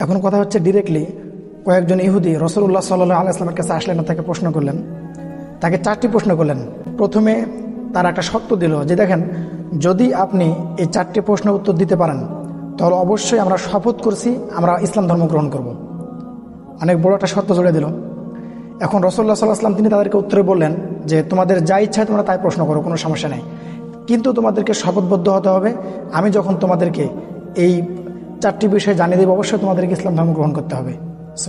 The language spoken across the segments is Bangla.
এখন কথা হচ্ছে ডিরেক্টলি কয়েকজন ইহুদি রসুল্লাহ সাল্লাহ আলাইসলামের কাছে আসলেন তাকে প্রশ্ন করলেন। তাকে চারটি প্রশ্ন করলেন। প্রথমে তার একটা শর্ত দিল যে দেখেন, যদি আপনি এই চারটি প্রশ্নের উত্তর দিতে পারেন, তাহলে অবশ্যই আমরা শপথ করছি, আমরা ইসলাম ধর্ম গ্রহণ করব। অনেক বড় একটা শর্ত জুড়ে দিল। এখন রসল্লা সাল্লাহ আসলাম তিনি তাদেরকে উত্তরে বললেন যে, তোমাদের যা ইচ্ছা তোমরা তাই প্রশ্ন করো, কোনো সমস্যা নেই। কিন্তু তোমাদেরকে শপথবদ্ধ হতে হবে। আমি যখন তোমাদেরকে এই চারটি বিষয় জানিয়ে দেবো। অবশ্যই তোমাদেরকে ইসলাম ধর্ম গ্রহণ করতে হবে।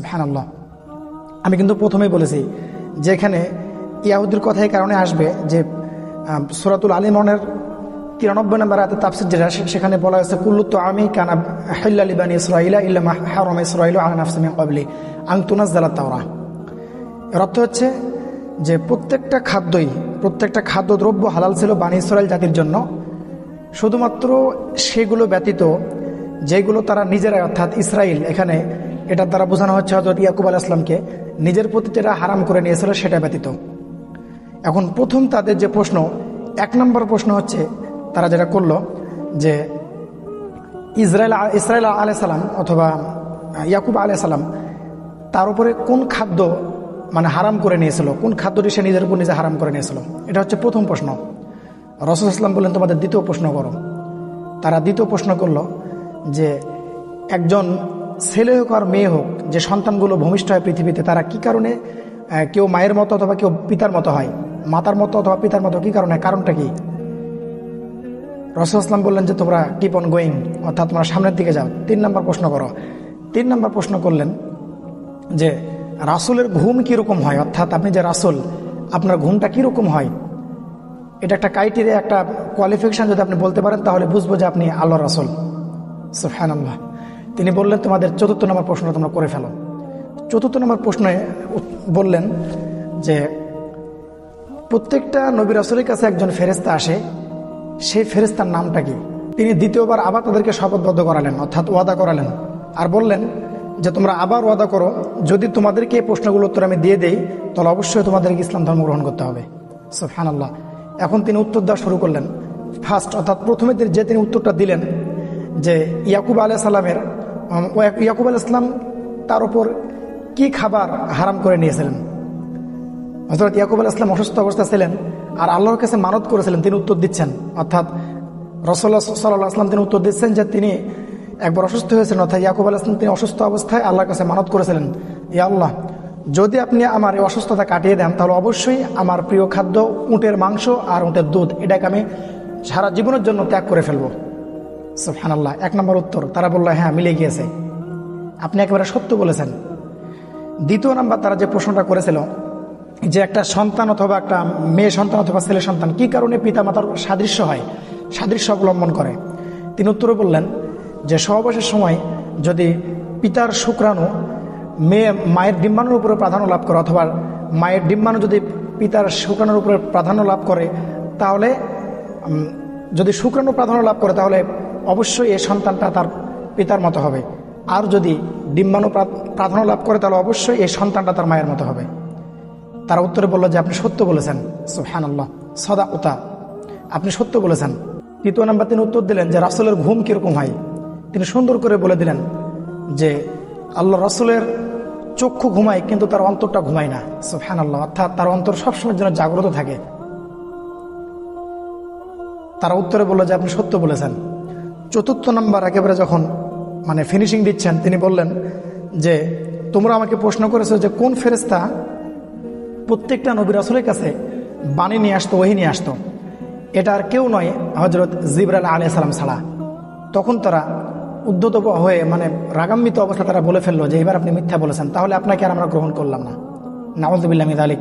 হ্যান আল্লাহ আমি কিন্তু প্রথমেই বলেছি যে এখানে ইয়াহুদ্দির কথা এই কারণে আসবে যে সুরাতুল আলিমনের তিরানব্বই নম্বর রাতে তাফসির যেটা সেখানে বলা হয়েছে কুল্লুত্ত আমি কানা হিল্লালিবানি ইসরাইলা ইল্লা হারম ইসরাইল আনাফসামি কবলি আং তুনাজ্জালা তাওরা। এর অর্থ হচ্ছে যে, প্রত্যেকটা খাদ্যই, প্রত্যেকটা খাদ্যদ্রব্য হালাল ছিল বানি ইসরায়েল জাতির জন্য। শুধুমাত্র সেগুলো ব্যতীত যেগুলো তারা নিজেরাই, অর্থাৎ ইসরায়েল এখানে এটার দ্বারা বোঝানো হচ্ছে হজরত ইয়াকুব আল আসলামকে নিজের প্রতি যেটা হারাম করে নিয়েছিল সেটা ব্যতীত। এখন প্রথম তাদের যে প্রশ্ন, এক নম্বর প্রশ্ন হচ্ছে, তারা যেটা করল যে ইসরায়েল ইসরায়েল আলাই সালাম অথবা ইয়াকুব আলাই সালাম তার উপরে কোন খাদ্য মানে হারাম করে নিয়েছিল, কোন খাদ্যটি সে নিজের উপর নিজে হারাম করে নিয়েছিল? এটা হচ্ছে প্রথম প্রশ্ন। রসুল ইসলাম বললেন, তোমাদের দ্বিতীয় প্রশ্ন করো। তারা দ্বিতীয় প্রশ্ন করল যে একজন ছেলে হোক আর মেয়ে হোক, যে সন্তানগুলো ভূমিষ্ঠ হয় পৃথিবীতে, তারা কি কারণে কেউ মায়ের মতো অথবা কেউ পিতার মতো হয়? মাতার মতো অথবা পিতার মতো কি কারণে? কারণটা কি? রসুল ইসলাম বললেন যে, তোমরা কিপ অন গোয়িং অর্থাৎ তোমরা সামনের দিকে যাও। তিন নম্বর প্রশ্ন করো। তিন নম্বর প্রশ্ন করলেন যে, রাসুলের ঘুম কীরকম হয়? অর্থাৎ আপনি যে রাসুল, আপনার ঘুমটা কীরকম হয়? এটা একটা ক্রাইটেরিয়া একটা কোয়ালিফিকেশান যদি আপনি বলতে পারেন, তাহলে বুঝব যে আপনি আল্লাহ রাসুল। সুফহান আল্লাহ তিনি বললেন, তোমাদের চতুর্থ নম্বর প্রশ্নটা তোমরা করে ফেলো। চতুর্থ নম্বর প্রশ্নে বললেন যে, প্রত্যেকটা নবী রাসুলের কাছে একজন ফেরেস্তা আসে। সেই ফেরেস্তার নামটা কি? তিনি দ্বিতীয়বার আবার তাদেরকে শপথবদ্ধ করালেন, অর্থাৎ ওয়াদা করালেন আর বললেন যে, তোমরা আবার ওয়াদা করো। যদি তোমাদেরকে এই প্রশ্নগুলো উত্তর আমি দিয়ে দেই, তাহলে অবশ্যই তোমাদেরকে ইসলাম ধর্ম গ্রহণ করতে হবে। সুফহান আল্লাহ এখন তিনি উত্তর দেওয়া শুরু করলেন। ফার্স্ট অর্থাৎ প্রথমে যে তিনি উত্তরটা দিলেন যে ইয়াকুব আলাহ সালামের ইয়াকুব আলাহ ইসলাম তার উপর কি খাবার হারাম করে নিয়েছিলেন? হজরত ইয়াকুব আল ইসলাম অসুস্থ অবস্থা ছিলেন আর আল্লাহর কাছে মানত করেছিলেন, তিনি উত্তর দিচ্ছেন। অর্থাৎ রসল্লাহ সাল্লাহ আসলাম তিনি উত্তর দিচ্ছেন যে তিনি একবার অসুস্থ হয়েছিলেন অর্থাৎ ইয়াকুব আল ইসলাম তিনি অসুস্থ অবস্থায় আল্লাহর কাছে মানত করেছিলেন। ইয়া আল্লাহ, যদি আপনি আমার এই অসুস্থতা কাটিয়ে দেন, তাহলে অবশ্যই আমার প্রিয় খাদ্য, উটের মাংস আর উটের দুধ, এটাকে আমি সারা জীবনের জন্য ত্যাগ করে ফেলব। সুফহান আল্লাহ এক নম্বর উত্তর, তারা বলল হ্যাঁ মিলে গিয়েছে। আপনি একেবারে সত্য বলেছেন। দ্বিতীয় নাম্বার, তারা যে প্রশ্নটা করেছিল, যে একটা সন্তান অথবা একটা মেয়ে সন্তান অথবা ছেলে সন্তান, কি কারণে পিতামাতার সাদৃশ্য হয়? সাদৃশ্য অবলম্বন করে। তিনি উত্তরে বললেন যে সহবাসের সময় যদি পিতার শুক্রাণু মেয়ে মায়ের ডিম্বাণুর উপরে প্রাধান্য লাভ করে, অথবা মায়ের ডিম্বাণু যদি পিতার শুক্রাণুর উপরে প্রাধান্য লাভ করে, তাহলে যদি শুক্রাণু প্রাধান্য লাভ করে, তাহলে অবশ্যই এই সন্তানটা তার পিতার মতো হবে। আর যদি ডিম্বাণু প্রা- প্রাধান্য লাভ করে, তাহলে অবশ্যই এই সন্তানটা তার মায়ের মতো হবে। তারা উত্তরে বলল যে, আপনি সত্য বলেছেন। সুহান আল্লাহ সদা উতা আপনি সত্য বলেছেন। তৃতীয় নাম্বার তিনি উত্তর দিলেন যে, রাসুলের ঘুম কীরকম হয়? তিনি সুন্দর করে বলে দিলেন যে, আল্লাহ রাসুলের চক্ষু ঘুমায়, কিন্তু তার অন্তরটা ঘুমায় না। সুফহান আল্লাহ অর্থাৎ তার অন্তর সবসময়ের জন্য জাগ্রত থাকে। তারা উত্তরে বলল যে, আপনি সত্য বলেছেন। চতুর্থ নাম্বার একেবারে যখন মানে ফিনিশিং দিচ্ছেন, তিনি বললেন যে, তোমরা আমাকে প্রশ্ন করেছ যে কোন ফেরেস্তা প্রত্যেকটা নবী রাসুলের কাছে বাণী নিয়ে আসতো, ওহি নিয়ে আসতো? এটা আর কেউ নয় হজরত জিবরাল আলি সালাম ছাড়া। তখন তারা উদ্ধত হয়ে মানে রাগাম্বিত অবস্থা তারা বলে ফেলল যে, এবার আপনি মিথ্যা বলেছেন, তাহলে আপনাকে আর আমরা গ্রহণ করলাম না। নাওয়াজবিল্লামিদ আলিক